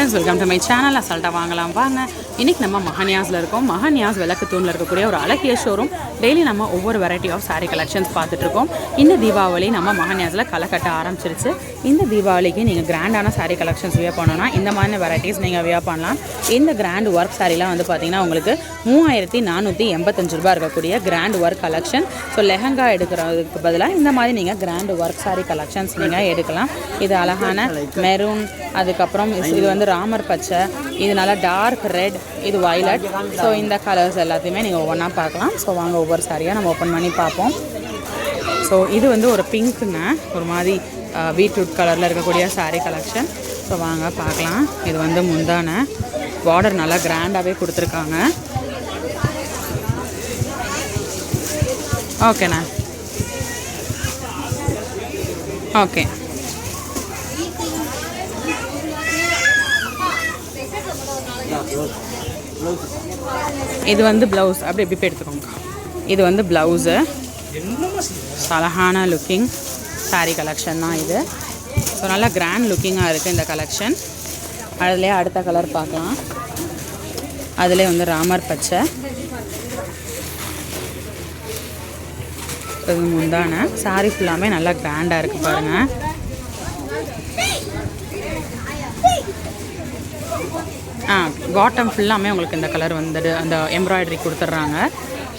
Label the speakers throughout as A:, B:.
A: Friends welcome to my channel அசால்ட்டாக வாங்கலாம் வாங்க. இன்றைக்கி நம்ம மஹன்யாஸில் இருக்கோம். மஹன்யாஸ் விளக்கு தூணில் இருக்கக்கூடிய ஒரு அழகிய ஷோரூம் டெய்லி நம்ம ஒவ்வொரு வெரைட்டி ஆஃப் சாரீ கலெக்ஷன்ஸ் பார்த்துட்ருக்கோம் இந்த தீபாவளி நம்ம மஹன்யாஸில் களை கட்ட ஆரம்பிச்சிருச்சு. இந்த தீபாவளிக்கு நீங்கள் கிராண்டான சாரீ கலெக்ஷன்ஸ் வியர் பண்ணணும்னா இந்த மாதிரி வெரைட்டிஸ் நீங்கள் வியர் பண்ணலாம். இந்த கிராண்ட் ஒர்க் சாரீலாம் வந்து பார்த்தீங்கன்னா உங்களுக்கு மூவாயிரத்தி நானூற்றி எண்பத்தஞ்சு ரூபாய் இருக்கக்கூடிய grand work collection so lehenga எடுக்கிறதுக்கு பதிலாக இந்த மாதிரி நீங்கள் கிராண்ட் ஒர்க் saree கலெக்ஷன்ஸ் நீங்கள் எடுக்கலாம். இது அழகான மெரூன் அதுக்கப்புறம் இது வந்து ராமர் பச்சை இதனால டார்க் ரெட் இது வயலட் ஸோ இந்த கலர்ஸ் எல்லாத்தையுமே நீங்கள் ஒவ்வொன்றா பார்க்கலாம். ஸோ வாங்க ஒவ்வொரு சாரியாக நம்ம ஓப்பன் பண்ணி பார்ப்போம். ஸோ இது வந்து ஒரு பிங்க்குங்க ஒரு மாதிரி பீட்ரூட் கலரில் இருக்கக்கூடிய saree கலெக்ஷன் ஸோ வாங்க பார்க்கலாம். இது வந்து முந்தான. பார்டர் நல்லா கிராண்டாகவே கொடுத்துருக்காங்க. ஓகேண்ணா ஓகே இது வந்து ப்ளவுஸ் அப்படி எப்படி எடுத்துக்கோங்க. இது வந்து ப்ளவுஸு அழகான லுக்கிங் சாரீ கலெக்ஷன் தான் இது. ஸோ நல்லா கிராண்ட் லுக்கிங்காக இருக்குது இந்த கலெக்ஷன் அதுலேயே அடுத்த கலர் பார்க்கலாம். அதிலே வந்து ராமர் பச்சை. இது முந்தான. சாரீ ஃபுல்லாமே நல்லா கிராண்டாக இருக்குது பாருங்கள் ஆ பாட்டம் ஃபுல்லாமே உங்களுக்கு இந்த கலர் வந்துட்டு அந்த எம்ப்ராய்டரி கொடுத்துட்றாங்க.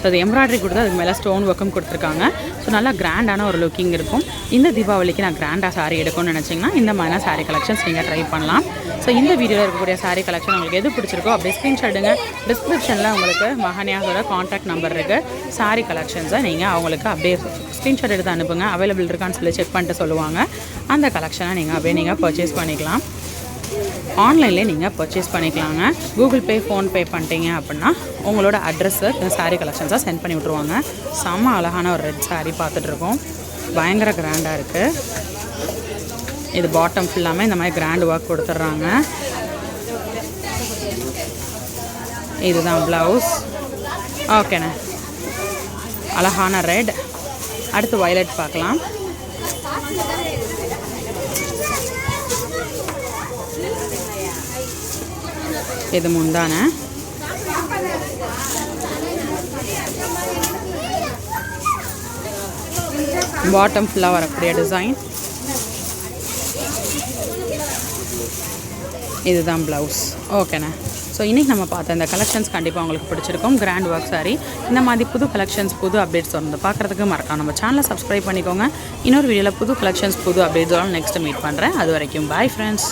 A: ஸோ அது எம்ப்ராய்டரி கொடுத்து அதுக்கு மேலே ஸ்டோன் ஒர்க்கும் கொடுத்துருக்காங்க. ஸோ நல்லா கிராண்டான ஒரு லுக்கிங் இருக்கும். இந்த தீபாவளிக்கு நான் கிராண்டாக saree எடுக்கணும்னு நினச்சிங்கன்னா இந்த மாதிரியான saree கலெக்ஷன்ஸ் நீங்கள் ட்ரை பண்ணலாம். ஸோ இந்த வீடியோவில் இருக்கக்கூடிய சாரீ கலெக்ஷன் உங்களுக்கு எது பிடிச்சிருக்கோ அப்படியே ஸ்க்ரீன்ஷாட்டுங்க டிஸ்கிரிப்ஷனில் உங்களுக்கு மகனியாஸோட காண்டாக்ட் நம்பர் இருக்குது saree கலெக்ஷன்ஸை நீங்கள் அவங்களுக்கு அப்படியே ஸ்க்ரீன்ஷாட் எடுத்து அனுப்புங்க. அவைலபிள் இருக்கான்னு சொல்லி செக் பண்ணிட்டு சொல்லுவாங்க. அந்த கலெக்ஷனை நீங்கள் அப்படியே நீங்கள் பர்ச்சேஸ் பண்ணிக்கலாம். ஆன்லைன்லேயே நீங்கள் பர்ச்சேஸ் பண்ணிக்கலாங்க. கூகுள் பே ஃபோன்பே பண்ணிட்டீங்க அப்படின்னா உங்களோட அட்ரஸு சாரீ கலெக்ஷன்ஸாக சென்ட் பண்ணி விட்ருவாங்க செம்ம அழகான ஒரு ரெட் சாரீ பார்த்துட்ருக்கோம் பயங்கர கிராண்டாக இருக்குது இது பாட்டம் ஃபுல்லாமே இந்த மாதிரி கிராண்ட் ஒர்க் கொடுத்துட்றாங்க. இதுதான் ப்ளவுஸ் ஓகேண்ணே அழகான ரெட் அடுத்து வயலட் பார்க்கலாம். இது முந்தான பாட்டம் ஃபுல்லாக வரக்கூடிய டிசைன் இதுதான் ப்ளவுஸ் ஓகேண்ணே ஸோ இன்றைக்கி நம்ம பார்த்த இந்த கலெக்ஷன்ஸ் கண்டிப்பாக உங்களுக்கு பிடிச்சிருக்கும் கிராண்ட் ஒர்க் சாரி இந்த மாதிரி புது கலெக்ஷன்ஸ் புது அப்டேட்ஸ் வந்து பார்க்குறதுக்கு மறக்காம நம்ம சேனலை சப்ஸ்கிரைப் பண்ணிக்கோங்க இன்னொரு வீடியோவில் புது கலெக்ஷன்ஸ் புது அப்டேட்ஸோட நெக்ஸ்ட் மீட் பண்ணுறேன் அது வரைக்கும் பாய் ஃப்ரெண்ட்ஸ்